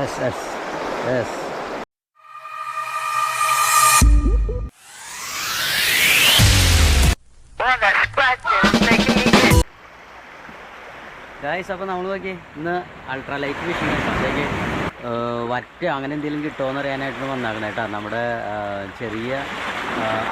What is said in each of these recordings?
Yes, yes, yes. Guys അപ്പോൾ നമ്മൾ നോക്കി ഇന്ന് അൾട്രാ ലൈറ്റ് ഫിഷിംഗ് അപ്പോഴത്തേക്ക് വറ്റ അങ്ങനെ എന്തെങ്കിലും കിട്ടുമോ അറിയാനായിട്ട് വന്നാകണം കേട്ടോ. നമ്മുടെ ചെറിയ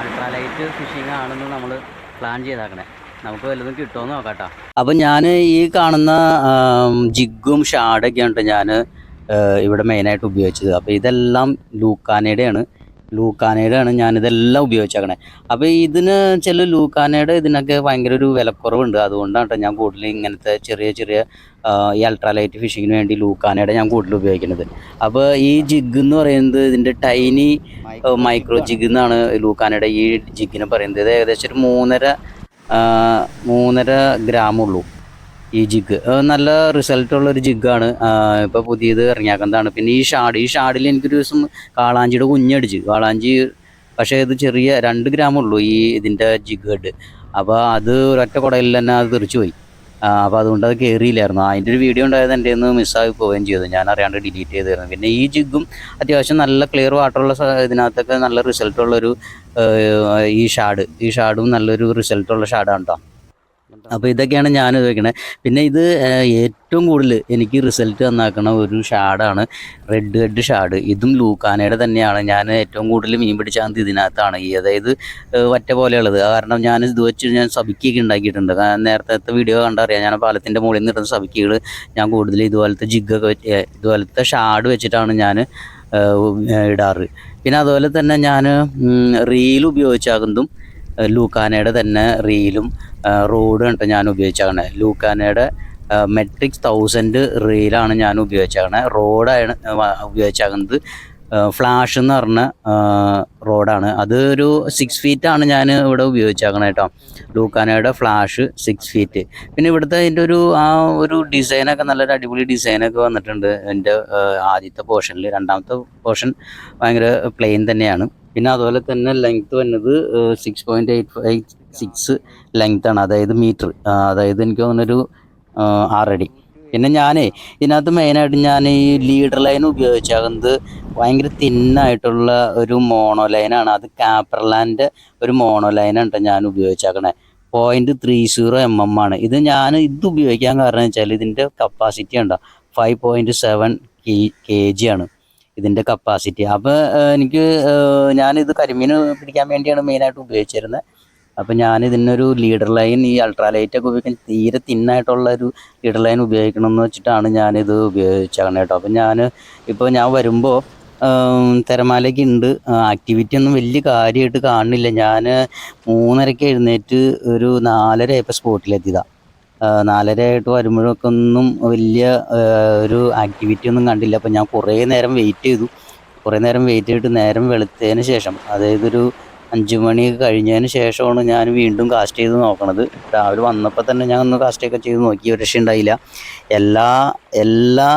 അൾട്രാ ലൈറ്റ് ഫിഷിംഗ് ആണെന്ന് നമ്മൾ പ്ലാൻ ചെയ്താക്കണേ. നമുക്ക് വല്ലതും കിട്ടുമോ നോക്കാം കേട്ടോ. അപ്പം ഞാൻ ഈ കാണുന്ന ജിഗും ഷാഡൊക്കെയാണ് കേട്ടോ ഞാൻ ഇവിടെ മെയിനായിട്ട് ഉപയോഗിച്ചത്. അപ്പോൾ ഇതെല്ലാം ലൂക്കാനയുടെയാണ്. ലൂക്കാനയുടെയാണ് ഞാനിതെല്ലാം ഉപയോഗിച്ചേക്കണേ. അപ്പോൾ ഇതിന് ചില ലൂക്കാനയുടെ ഇതിനൊക്കെ ഭയങ്കര ഒരു വിലക്കുറവുണ്ട്. അതുകൊണ്ടാണ് ഞാൻ കൂടുതൽ ഇങ്ങനത്തെ ചെറിയ ചെറിയ ഈ അൾട്രാലൈറ്റ് ഫിഷിങ്ങിന് വേണ്ടി ലൂക്കാനയുടെ ഞാൻ കൂടുതൽ ഉപയോഗിക്കുന്നത്. അപ്പോൾ ഈ ജിഗ് എന്ന് പറയുന്നത് ഇതിന്റെ ടൈനി മൈക്രോ ജിഗ് എന്നാണ് ലൂക്കാനയുടെ ഈ ജിഗിനെ പറയുന്നത്. ഇത് ഏകദേശം ഒരു മൂന്നര മൂന്നര ഗ്രാം ഉള്ളൂ. ഈ ജിഗ്. നല്ല റിസൾട്ടുള്ള ഒരു ജിഗാണ് ഇപ്പോൾ പുതിയത് ഇറങ്ങിയാക്കുന്നതാണ്. പിന്നെ ഈ ഷാഡ്. ഈ ഷാഡിൽ എനിക്കൊരു ദിവസം കാളാഞ്ചിയുടെ കുഞ്ഞടിച്ച് കാളാഞ്ചി പക്ഷേ ഇത് ചെറിയ രണ്ട് ഗ്രാം ഉള്ളൂ ഈ ഇതിന്റെ ജിഗ് ഹെഡ്. അപ്പോൾ അത് ഒരൊറ്റ കുടയിൽ തന്നെ അത് തെറിച്ചു പോയി. അപ്പോൾ അതുകൊണ്ട് അത് കയറിയില്ലായിരുന്നു അതിന്റെ ഒരു വീഡിയോ ഉണ്ടായത് എന്റെ നിന്ന് മിസ്സായി പോവുകയും ചെയ്തു. ഞാൻ അറിയാണ്ട് ഡിലീറ്റ് ചെയ്തായിരുന്നു. പിന്നെ ഈ ജിഗും അത്യാവശ്യം നല്ല ക്ലിയർ വാട്ടറുള്ള ഇതിനകത്തൊക്കെ നല്ല റിസൾട്ടുള്ളൊരു ഈ ഷാഡ്. ഈ ഷാഡും നല്ലൊരു റിസൾട്ടുള്ള ഷാഡാണ് കേട്ടോ അപ്പോൾ ഇതൊക്കെയാണ് ഞാൻ ഉപയോഗിക്കുന്നത് പിന്നെ ഇത് ഏറ്റവും കൂടുതൽ എനിക്ക് റിസൾട്ട് തന്നാക്കണ ഒരു ഷാഡാണ് റെഡ് ഹെഡ് ഷാഡ്. ഇതും ലൂക്കാനയുടെ തന്നെയാണ്. ഞാൻ ഏറ്റവും കൂടുതൽ മീൻ പിടിച്ചാൽ ഇതിനകത്താണ്. ഈ അതായത് വറ്റ പോലെയുള്ളത്. കാരണം ഞാൻ ഇത് വെച്ച് ഞാൻ സബിക്കൊക്കെ ഉണ്ടാക്കിയിട്ടുണ്ട്. നേരത്തെ വീഡിയോ കണ്ടറിയാം ഞാൻ പാലത്തിന്റെ മുകളിൽ നിന്ന് ഇടുന്ന സബിക്കുകൾ ഞാൻ കൂടുതൽ ഇതുപോലത്തെ ജിഗൊക്കെ ഇതുപോലത്തെ ഷാഡ് വെച്ചിട്ടാണ് ഞാൻ ഇടാറ്. പിന്നെ അതുപോലെ തന്നെ ഞാൻ റീൽ ഉപയോഗിച്ചാകുന്നതും ലൂക്കാനയുടെ തന്നെ റീലും റോഡ് കണ്ടിട്ട് ഞാൻ ഉപയോഗിച്ചാണ് ലൂക്കാനയുടെ മെട്രിക്സ് തൗസൻഡ് റീലാണ് ഞാൻ ഉപയോഗിച്ചാണ് റോഡാണ് ഉപയോഗിച്ചാകുന്നത് ഫ്ലാഷ് എന്ന് പറഞ്ഞ റോഡാണ്. അത് ഒരു സിക്സ് ഫീറ്റ് ആണ് ഞാൻ ഇവിടെ ഉപയോഗിച്ചാക്കണേ കേട്ടോ. ലൂക്കാനയുടെ ഫ്ലാഷ് സിക്സ് ഫീറ്റ് പിന്നെ ഇവിടുത്തെ അതിന്റെ ഒരു ആ ഒരു ഡിസൈനൊക്കെ നല്ലൊരു അടിപൊളി ഡിസൈനൊക്കെ വന്നിട്ടുണ്ട്. എന്റെ ആദ്യത്തെ പോർഷനിൽ രണ്ടാമത്തെ പോർഷൻ ഭയങ്കര പ്ലെയിൻ തന്നെയാണ്. പിന്നെ അതുപോലെ തന്നെ ലെങ്ത് വന്നത് six point eight five six length ആണ്. അതായത് മീറ്റർ അതായത് എനിക്ക് തോന്നുന്നൊരു ആറടി. പിന്നെ ഞാൻ ഇതിനകത്ത് മെയിനായിട്ട് ഞാൻ ഈ ലീഡർ ലൈൻ ഉപയോഗിച്ചാകുന്നത് ഭയങ്കര തിന്നായിട്ടുള്ള ഒരു മോണോ ലൈനാണ് അത് കാപ്പർലാൻഡ് ഒരു മോണോ ലൈനാണ് ഞാൻ ഉപയോഗിച്ചാക്കണേ. Point three zero M M ആണ്. ഇത് ഞാൻ ഇത് ഉപയോഗിക്കാൻ കാരണം വെച്ചാൽ ഇതിന്റെ കപ്പാസിറ്റി ഉണ്ടോ five point seven K G ആണ്. ഇതിന്റെ കപ്പാസിറ്റി അപ്പോൾ എനിക്ക് ഞാനിത് കരിമീൻ പിടിക്കാൻ വേണ്ടിയാണ് മെയിനായിട്ട് ഉപയോഗിച്ചിരുന്നത് അപ്പോൾ ഞാൻ ഇതിനൊരു ലീഡർ ലൈൻ ഈ അൾട്രാ ലൈറ്റ് ഒക്കെ ഉപയോഗിക്കാൻ തീരെ തിന്നായിട്ടുള്ള ഒരു ലീഡർ ലൈൻ ഉപയോഗിക്കണം എന്ന് വെച്ചിട്ടാണ് ഞാനിത് ഉപയോഗിച്ചാണ് കേട്ടോ അപ്പോൾ ഞാൻ ഇപ്പോൾ ഞാൻ വരുമ്പോൾ തിരമാലയ്ക്ക് ഉണ്ട് ആക്ടിവിറ്റി ഒന്നും വലിയ കാര്യമായിട്ട് കാണുന്നില്ല ഞാൻ മൂന്നരയ്ക്ക് എഴുന്നേറ്റ് ഒരു നാലര ആയപ്പോൾ സ്പോട്ടിലെത്തിയതാണ് നാലര ആയിട്ട് വരുമ്പോഴൊക്കെ ഒന്നും വലിയ ഒരു ആക്ടിവിറ്റി ഒന്നും കണ്ടില്ല. അപ്പം ഞാൻ കുറേ നേരം വെയിറ്റ് ചെയ്തു. കുറേ നേരം വെയിറ്റ് ചെയ്തിട്ട് നേരം വെളുത്തതിന് ശേഷം അതായത് ഒരു അഞ്ച് മണി കഴിഞ്ഞതിന് ശേഷമാണ് ഞാൻ വീണ്ടും കാസ്റ്റ് ചെയ്ത് നോക്കണത്. രാവിലെ വന്നപ്പോൾ തന്നെ ഞാൻ ഒന്ന് കാസ്റ്റൊക്കെ ചെയ്ത് നോക്കി ഒരു രക്ഷയുണ്ടായില്ല എല്ലാ എല്ലാ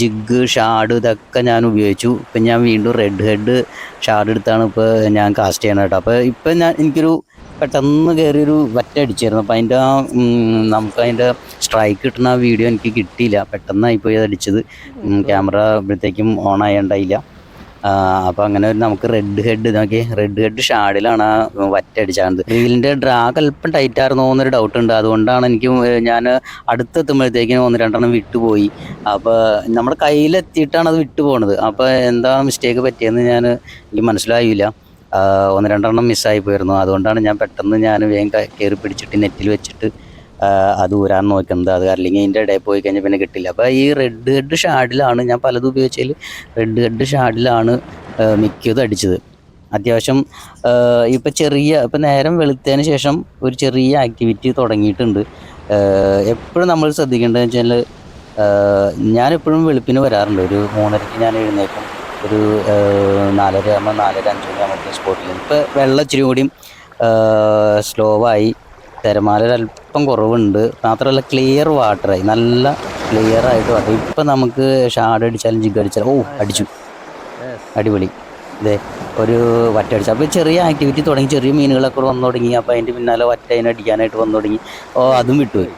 ജിഗ് ഷാഡ് ഇതൊക്കെ ഞാൻ ഉപയോഗിച്ചു. ഇപ്പം ഞാൻ വീണ്ടും റെഡ് ഹെഡ് ഷാഡ് എടുത്താണ് ഇപ്പോൾ ഞാൻ കാസ്റ്റ് ചെയ്യണത് കേട്ടോ. അപ്പോൾ ഇപ്പം ഞാൻ എനിക്കൊരു പെട്ടെന്ന് കയറിയൊരു വറ്റ അടിച്ചായിരുന്നു. അപ്പോൾ അതിന്റെ ആ നമുക്ക് അതിന്റെ സ്ട്രൈക്ക് കിട്ടുന്ന ആ വീഡിയോ എനിക്ക് കിട്ടിയില്ല. പെട്ടെന്നായി പോയി അടിച്ചത്. ക്യാമറ ഇപ്പോഴത്തേക്കും ഓൺ ആയണ്ടായില്ല. അപ്പോൾ അങ്ങനെ ഒരു നമുക്ക് റെഡ് ഹെഡ് നോക്കി റെഡ് ഹെഡ് ഷാഡിലാണ് ആ വറ്റ അടിച്ചാണത്. റീലിന്റെ ഡ്രാഗ് അല്പം ടൈറ്റ് ആയിരുന്നു എന്നൊരു ഡൗട്ട് ഉണ്ട്. അതുകൊണ്ടാണ് എനിക്ക് ഞാൻ അടുത്തെത്തുമ്പോഴത്തേക്കും ഒന്ന് രണ്ടെണ്ണം വിട്ടുപോയി. അപ്പോൾ നമ്മുടെ കയ്യിലെത്തിയിട്ടാണ് അത് വിട്ടുപോണത്. അപ്പോൾ എന്താ മിസ്റ്റേക്ക് പറ്റിയെന്ന് ഞാൻ എനിക്ക് മനസ്സിലായില്ല. ഒന്ന് രണ്ടെണ്ണം മിസ്സായി പോയിരുന്നു. അതുകൊണ്ടാണ് ഞാൻ പെട്ടെന്ന് ഞാൻ വേഗം കയറി പിടിച്ചിട്ട് നെറ്റിൽ വെച്ചിട്ട് അത് ഊരാൻ നോക്കുന്നത്. അത് അല്ലെങ്കിൽ അതിന്റെ ഇടയിൽ പോയി കഴിഞ്ഞാൽ പിന്നെ കിട്ടില്ല. അപ്പോൾ ഈ റെഡ് ഹെഡ് ഷാഡിലാണ് ഞാൻ പലതും ഉപയോഗിച്ചതിൽ റെഡ് ഹെഡ് ഷാഡിലാണ് മിക്കതും അടിച്ചത്. അത്യാവശ്യം ഇപ്പം ചെറിയ ഇപ്പം നേരം വെളുത്തതിന് ശേഷം ഒരു ചെറിയ ആക്ടിവിറ്റി തുടങ്ങിയിട്ടുണ്ട്. എപ്പോഴും നമ്മൾ ശ്രദ്ധിക്കേണ്ടതെന്ന് വെച്ചാൽ ഞാനെപ്പോഴും വെളുപ്പിന് വരാറുണ്ട്. ഒരു മൂന്നരയ്ക്ക് ഞാൻ എഴുന്നേക്കും ഒരു നാലര ആകുമ്പോൾ നാലര അഞ്ച് മണി ആകുമ്പോൾ സ്പോട്ടിൽ ഇപ്പോൾ വെള്ളം ഇച്ചിരി കൂടിയും സ്ലോ ആയി. തിരമാല അല്പം കുറവുണ്ട്. മാത്രമല്ല ക്ലിയർ വാട്ടറായി നല്ല ക്ലിയർ ആയിട്ട് വാട്ടർ ഇപ്പം നമുക്ക് ഷാഡ് അടിച്ചാലും ജിഗ് അടിച്ചാലും ഓ അടിച്ചു. അടിപൊളി. ഇതേ ഒരു വറ്റ അടിച്ചു. അപ്പോൾ ചെറിയ ആക്ടിവിറ്റി തുടങ്ങി. ചെറിയ മീനുകളൊക്കെ വന്നു തുടങ്ങി. അപ്പോൾ അതിന്റെ പിന്നാലെ വറ്റ അതിനെ അടിക്കാനായിട്ട് വന്നു തുടങ്ങി. ഓ അതും വിട്ടുപോയി.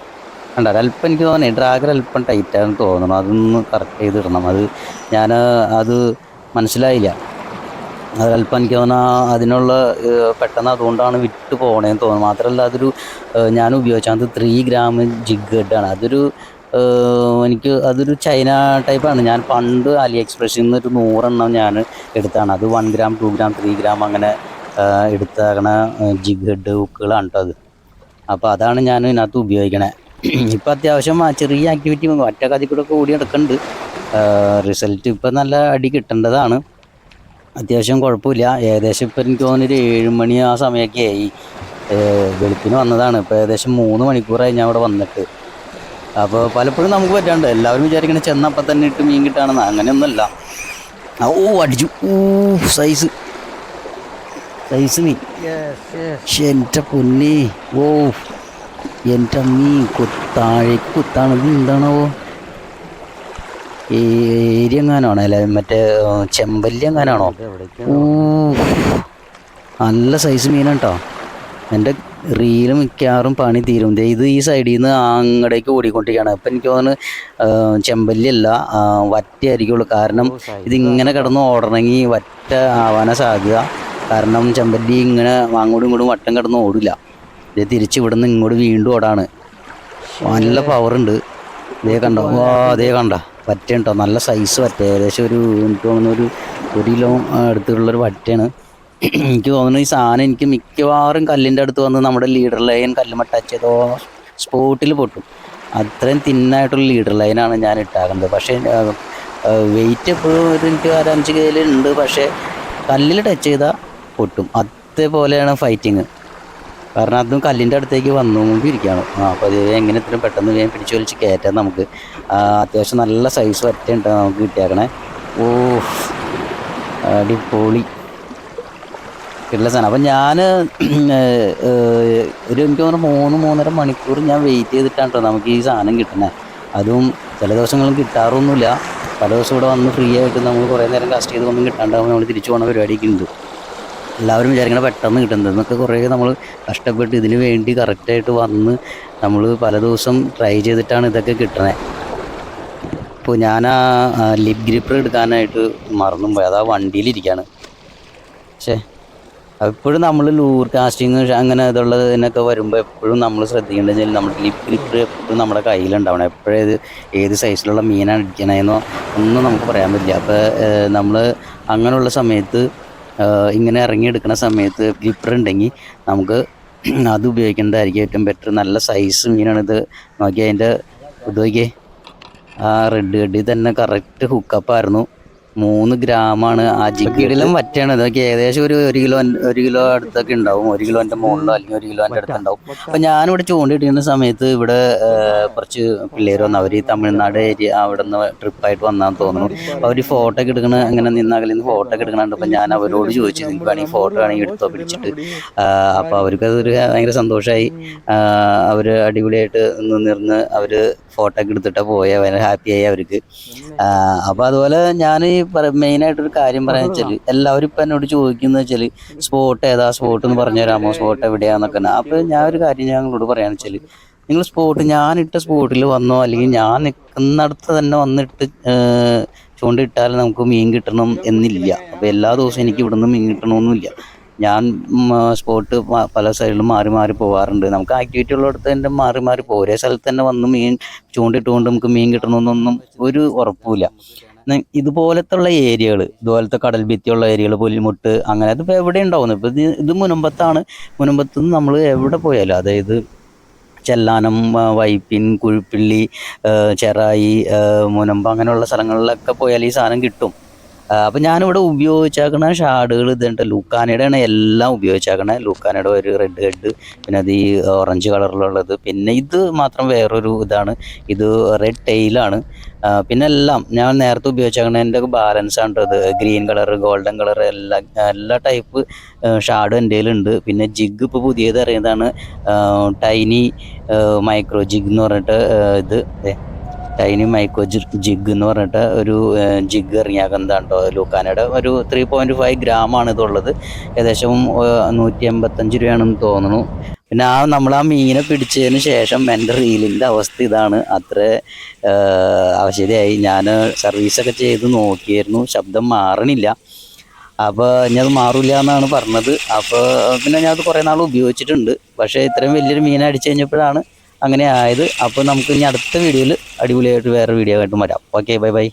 കണ്ട? അല്പം എനിക്ക് തോന്നി ഡ്രാഗർ അല്പം ടൈറ്റാണെന്ന് തോന്നണം അതൊന്ന് കറക്റ്റ് ചെയ്തിടണം. അത് ഞാൻ അത് മനസ്സിലായില്ല. അതൽപ്പം എനിക്ക് തോന്നുന്നു അതിനുള്ള പെട്ടെന്ന് അതുകൊണ്ടാണ് വിട്ട് പോകണേന്ന് തോന്നുന്നു. മാത്രമല്ല അതൊരു ഞാൻ ഉപയോഗിച്ചത് ത്രീ ഗ്രാം ജിഗ് ഹെഡാണ് അതൊരു എനിക്ക് അതൊരു ചൈന ടൈപ്പാണ്. ഞാൻ പണ്ട് അലി എക്സ്പ്രസ്സിൽ നിന്ന് ഒരു നൂറെണ്ണം ഞാൻ എടുത്താണ്. അത് one gram two gram three gram അങ്ങനെ എടുത്താകണ ജിഗ് ഹെഡ് ഹുക്കുകളാണ് കേട്ടോ അത്. അപ്പോൾ അതാണ് ഞാൻ ഇതിനകത്ത് ഉപയോഗിക്കണേ. ഇപ്പോൾ അത്യാവശ്യം ചെറിയ ആക്ടിവിറ്റി ഒറ്റ കഥ കൂടെ ഓടി നടക്കുന്നുണ്ട് റിസൾട്ട് ഇപ്പം നല്ല അടി കിട്ടേണ്ടതാണ്. അത്യാവശ്യം കുഴപ്പമില്ല. ഏകദേശം ഇപ്പം എനിക്ക് തോന്നുന്നത് ഒരു ഏഴ് മണി ആ സമയമൊക്കെ ആയി. വെളുപ്പിന് വന്നതാണ്. ഇപ്പോൾ ഏകദേശം മൂന്ന് മണിക്കൂറായി ഞാൻ അവിടെ വന്നിട്ട്. അപ്പോൾ പലപ്പോഴും നമുക്ക് പറ്റാണ്ട് എല്ലാവരും വിചാരിക്കണം ചെന്നപ്പം തന്നെ ഇട്ട് മീൻ കിട്ടാണെന്ന്. അങ്ങനെയൊന്നുമല്ല. ഓ അടിച്ചു. ഓ സൈസ് സൈസ് മീൻ. എന്റെ പൊന്നി. ഓ എന്റെ മീൻ കൊത്താഴേക്ക് കുത്താണത് ഇത് എന്താണാവോ ഏരി എങ്ങാനാണോ അല്ലെ? മറ്റേ ആ, ചെമ്പല്ലി എങ്ങാനാണോ ഓ നല്ല സൈസ് മീനാണ് കേട്ടോ എന്റെ റീൽ മിക്കവാറും പണി തീരും. ഇത് ഈ സൈഡിൽ നിന്ന് അങ്ങടേക്ക് ഓടിക്കൊണ്ടിരിക്കുകയാണ്. അപ്പം എനിക്ക് തോന്നുന്നു ചെമ്പല്ലിയല്ല ചെമ്പല്ലി കാരണം ഇത് വറ്റയായിരിക്കുള്ളൂ കാരണം ഇതിങ്ങനെ കിടന്ന് ഓടണമെങ്കിൽ വറ്റ ആവാനാ സാധ്യത. കാരണം ചെമ്പല്ലി ഇങ്ങനെ അങ്ങോട്ടും ഇങ്ങോട്ടും വട്ടം കിടന്ന് ഓടില്ല. ഇത് തിരിച്ചു ഇവിടുന്ന് ഇങ്ങോട്ട് വീണ്ടും ഓടാണ്. നല്ല പവറുണ്ട് ഇതേ കണ്ടോ? വാ അതേ. കണ്ട? വറ്റ കേട്ടോ നല്ല സൈസ് വറ്റ ഏകദേശം ഒരു എനിക്ക് തോന്നുന്നു ഒരു ഒരു കിലോ അടുത്തുള്ളൊരു വറ്റയാണ് എനിക്ക് തോന്നുന്നു ഈ സാധനം എനിക്ക് മിക്കവാറും കല്ലിന്റെ അടുത്ത് വന്ന് നമ്മുടെ ലീഡർ ലൈൻ കല്ല് ടച്ച് ചെയ്തോ സ്പോട്ടിൽ പൊട്ടും. അത്രയും തിന്നായിട്ടുള്ള ലീഡർ ലൈനാണ് ഞാൻ ഇട്ടാക്കുന്നത്. പക്ഷേ വെയിറ്റ് എപ്പോഴും ഒരു എനിക്ക് ഒരു അഞ്ച് കയ്യിലുണ്ട് പക്ഷേ കല്ലിൽ ടച്ച് ചെയ്താൽ പൊട്ടും. അതേപോലെയാണ് ഫൈറ്റിങ് കാരണം അതും കല്ലിന്റെ അടുത്തേക്ക് വന്നുകൊണ്ടിരിക്കുകയാണ് ആ അപ്പോൾ അത് എങ്ങനെ ഇത്രയും പെട്ടെന്ന് വേഗം പിടിച്ചു വലിച്ച് കയറ്റാം നമുക്ക് അത്യാവശ്യം നല്ല സൈസ് വറ്റുണ്ട് നമുക്ക് കിട്ടിയേക്കണേ. ഓ അടിപൊളി. ഉള്ള സാധനം. അപ്പം ഞാൻ ഒരു എനിക്ക് തോന്നുന്നു മൂന്ന് മൂന്നര മണിക്കൂർ ഞാൻ വെയിറ്റ് ചെയ്തിട്ടാണ് കേട്ടോ നമുക്ക് ഈ സാധനം കിട്ടണേ അതും ചില ദിവസങ്ങളും കിട്ടാറൊന്നുമില്ല. പല ദിവസം ഇവിടെ വന്ന് ഫ്രീ ആയിട്ട് നമ്മൾ കുറേ നേരം കസ്റ്റ് ചെയ്ത് ഒന്നും കിട്ടാണ്ടാവും നമ്മൾ തിരിച്ചു പോകുന്ന പരിപാടിയൊക്കെ ഉണ്ട്. എല്ലാവരും വിചാരിക്കണ പെട്ടെന്ന് കിട്ടുന്നത് എന്നൊക്കെ കുറേ നമ്മൾ കഷ്ടപ്പെട്ട് ഇതിന് വേണ്ടി കറക്റ്റായിട്ട് വന്ന് നമ്മൾ പല ദിവസം ട്രൈ ചെയ്തിട്ടാണ് ഇതൊക്കെ കിട്ടണത് ഇപ്പോൾ ഞാൻ ആ ലിപ് ഗ്രിപ്പർ എടുക്കാനായിട്ട് മറന്നും പോയി. അതാ വണ്ടിയിലിരിക്കുകയാണ് പക്ഷേ എപ്പോഴും നമ്മൾ ലൂർ കാസ്റ്റിങ് അങ്ങനെ ഇതുള്ളത് ഇതിനൊക്കെ വരുമ്പോൾ എപ്പോഴും നമ്മൾ ശ്രദ്ധിക്കേണ്ടത് വെച്ചാൽ നമ്മുടെ ലിപ് ഗ്രിപ്പർ എപ്പോഴും നമ്മുടെ കയ്യിലുണ്ടാവണം. എപ്പോഴേത് ഏത് സൈസിലുള്ള മീനാണ് ഇരിക്കണതെന്നോ ഒന്നും നമുക്ക് പറയാൻ പറ്റില്ല. അപ്പോൾ നമ്മൾ അങ്ങനെയുള്ള സമയത്ത് ഇങ്ങനെ ഇറങ്ങിയെടുക്കുന്ന സമയത്ത് ഗ്രിപ്പർ ഉണ്ടെങ്കിൽ നമുക്ക് അത് ഉപയോഗിക്കേണ്ടതായിരിക്കും. ഏറ്റവും ബെറ്റർ നല്ല സൈസ് മീനാണിത് നോക്കി അതിന്റെ ഇത് നോക്കിയേ. ആ റെഡ് ഹെഡിൽ തന്നെ കറക്റ്റ് ഹുക്കപ്പായിരുന്നു മൂന്ന് ഗ്രാമാണ് ആ ജിഗിഡിലും വറ്റാണ്? ഇതൊക്കെ ഏകദേശം ഒരു ഒരു കിലോ ഒരു കിലോ അടുത്തൊക്കെ ഉണ്ടാവും. ഒരു കിലോന്റെ മുകളിലോ അല്ലെങ്കിൽ ഒരു കിലോന്റെ അടുത്ത് ഉണ്ടാവും അപ്പൊ ഞാനിവിടെ ചൂണ്ടിട്ടിരുന്ന സമയത്ത് ഇവിടെ കുറച്ച് പിള്ളേർ വന്നു. അവർ ഈ തമിഴ്നാട് ഏരിയ അവിടെ നിന്ന് ട്രിപ്പായിട്ട് വന്നാന്ന് തോന്നുന്നു. അവർ ഫോട്ടോ ഒക്കെ എടുക്കണ അങ്ങനെ നിന്നകലിൽ നിന്ന് ഫോട്ടോ ഒക്കെ എടുക്കണുണ്ട് അപ്പൊ ഞാൻ അവരോട് ചോദിച്ചു നിങ്ങൾക്ക് വേണമെങ്കിൽ ഫോട്ടോ വേണമെങ്കിൽ എടുത്തോ? പിടിച്ചിട്ട്. അപ്പൊ അവർക്ക് അതൊരു ഭയങ്കര സന്തോഷമായി അവർ അടിപൊളിയായിട്ട് നിന്നിരുന്ന് അവർ ഫോട്ടോ ഒക്കെ എടുത്തിട്ടാ പോയ. ഭയങ്കര ഹാപ്പിയായി അവർക്ക്. അപ്പോൾ അതുപോലെ ഞാൻ ഈ മെയിനായിട്ടൊരു കാര്യം പറയാന്ന് വെച്ചാൽ എല്ലാവരും ഇപ്പൊ എന്നോട് ചോദിക്കുന്ന വെച്ചാൽ സ്പോട്ട് ഏതാ? സ്പോട്ട് എന്ന് പറഞ്ഞു തരാമോ? സ്പോട്ട് എവിടെയാന്നൊക്കെ. അപ്പൊ ഞാൻ ഒരു കാര്യം ഞങ്ങളോട് പറയാന്ന് വെച്ചാൽ നിങ്ങൾ സ്പോട്ട് ഞാൻ ഇട്ട സ്പോട്ടിൽ വന്നോ? അല്ലെങ്കിൽ ഞാൻ നിൽക്കുന്നിടത്ത് തന്നെ വന്നിട്ട് ചൂണ്ടിട്ടാൽ നമുക്ക് മീൻ കിട്ടണം എന്നില്ല. അപ്പോൾ എല്ലാ ദിവസവും എനിക്ക് ഇവിടുന്ന് മീൻ കിട്ടണമെന്നില്ല ഞാൻ സ്പോട്ട് പല സൈഡിലും മാറി മാറി പോകാറുണ്ട് നമുക്ക് ആക്ടിവിറ്റി ഉള്ളിടത്ത് തന്നെ മാറി മാറി പോകും ഒരേ സ്ഥലത്ത് തന്നെ വന്ന് മീൻ ചൂണ്ടിട്ടുകൊണ്ട് നമുക്ക് മീൻ കിട്ടണമെന്നൊന്നും ഒരു ഉറപ്പുമില്ല. ന- ഇതുപോലത്തുള്ള ഏരിയകൾ ഇതുപോലത്തെ കടൽ ഭിത്തിയുള്ള ഏരിയകൾ പുലിമുട്ട് അങ്ങനെ അതിപ്പോൾ എവിടെ ഉണ്ടാവുന്നു ഇപ്പോൾ ഇത് മുനമ്പത്താണ്. മുനമ്പത്ത് നിന്ന് നമ്മൾ എവിടെ പോയാലും അതായത് ചെല്ലാനം വൈപ്പിൻ കുഴിപ്പിള്ളി ചെറായി മുനമ്പ് അങ്ങനെയുള്ള സ്ഥലങ്ങളിലൊക്കെ പോയാൽ ഈ സാധനം കിട്ടും. അപ്പം ഞാനിവിടെ ഉപയോഗിച്ചാക്കണ ഷാഡുകൾ ഇതുണ്ട്. ലൂക്കാനയുടെയാണ് എല്ലാം ഉപയോഗിച്ചേക്കണേ. ലൂക്കാനയുടെ ഒരു റെഡ് ഹെഡ് പിന്നെ അത് ഈ ഓറഞ്ച് കളറിലുള്ളത് പിന്നെ ഇത് മാത്രം വേറൊരു ഇതാണ്. ഇത് റെഡ് ടെയിലാണ് പിന്നെ എല്ലാം ഞാൻ നേരത്തെ ഉപയോഗിച്ചേക്കണതിന്റെ ബാലൻസ് ആണ് ഗ്രീൻ കളർ ഗോൾഡൻ കളർ എല്ലാ എല്ലാ ടൈപ്പ് ഷാഡും എന്റെ കയ്യിലുണ്ട് പിന്നെ ജിഗ് ഇപ്പോൾ പുതിയത് അറിയുന്നതാണ് ടൈനി മൈക്രോ ജിഗ് എന്ന് പറഞ്ഞിട്ട് ഇത്. ടൈനി മൈക്രോ ജിഗ് എന്ന് പറഞ്ഞിട്ട് ഒരു ജിഗ് ഇറങ്ങിയാക്കുന്നതാണ് കേട്ടോ ലൂക്കാനയുടെ. ഒരു ത്രീ പോയിന്റ് ഫൈവ് ഗ്രാമാണ് ഇതുള്ളത്. ഏകദേശം നൂറ്റി എൺപത്തഞ്ച് രൂപയാണെന്ന് തോന്നുന്നു. പിന്നെ ആ നമ്മൾ ആ മീനെ പിടിച്ചതിന് ശേഷം എന്റെ റീലിന്റെ അവസ്ഥ ഇതാണ്. അത്ര ആവശ്യതയായി ഞാൻ സർവീസൊക്കെ ചെയ്ത് നോക്കിയായിരുന്നു. ശബ്ദം മാറണില്ല. അപ്പോൾ ഇനി അത് മാറില്ല എന്നാണ് പറഞ്ഞത്. അപ്പോൾ പിന്നെ ഞാൻ അത് കുറേ നാൾ ഉപയോഗിച്ചിട്ടുണ്ട്. പക്ഷേ ഇത്രയും വലിയൊരു മീൻ അടിച്ചു കഴിഞ്ഞപ്പോഴാണ് അങ്ങനെ ആയത്. അപ്പോൾ നമുക്ക് ഇനി അടുത്ത വീഡിയോയിൽ അടിപൊളിയായിട്ട് വേറെ വീഡിയോ ആയിട്ട് വരാം ഓക്കെ ബൈ ബൈ